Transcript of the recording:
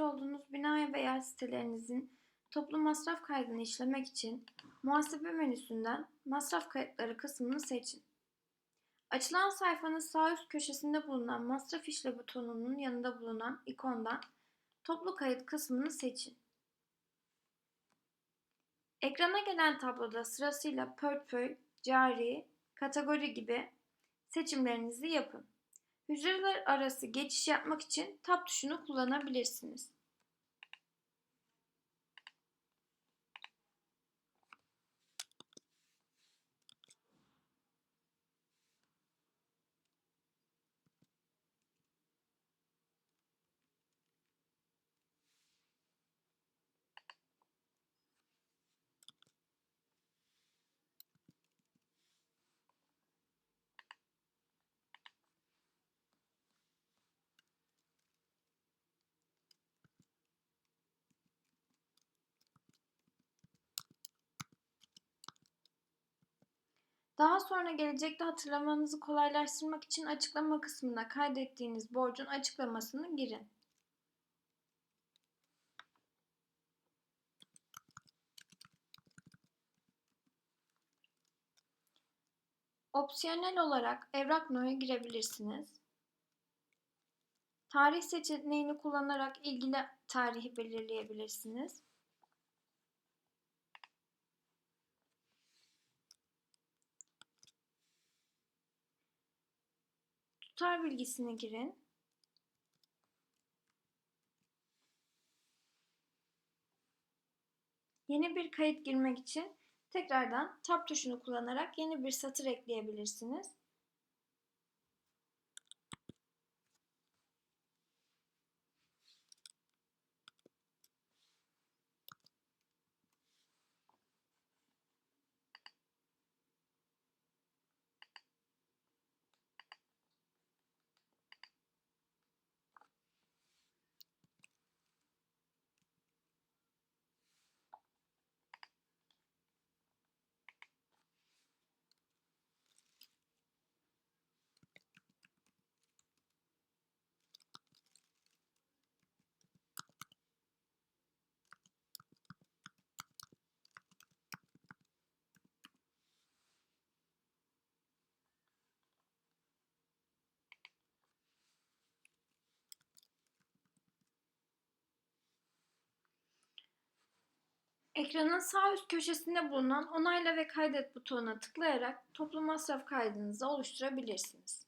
olduğunuz bina veya sitelerinizin toplu masraf kaydını işlemek için Muhasebe menüsünden Masraf Kayıtları kısmını seçin. Açılan sayfanın sağ üst köşesinde bulunan Masraf İşle butonunun yanında bulunan ikondan Toplu Kayıt kısmını seçin. Ekrana gelen tabloda sırasıyla portföy, cari, kategori gibi seçimlerinizi yapın. Hücreler arası geçiş yapmak için Tab tuşunu kullanabilirsiniz. Daha sonra gelecekte hatırlamanızı kolaylaştırmak için açıklama kısmına kaydettiğiniz borcun açıklamasını girin. Opsiyonel olarak evrak no'ya girebilirsiniz. Tarih seçeneğini kullanarak ilgili tarihi belirleyebilirsiniz. Tutar bilgisini girin. Yeni bir kayıt girmek için tekrardan Tab tuşunu kullanarak yeni bir satır ekleyebilirsiniz. Ekranın sağ üst köşesinde bulunan onayla ve kaydet butonuna tıklayarak toplu masraf kaydınızı oluşturabilirsiniz.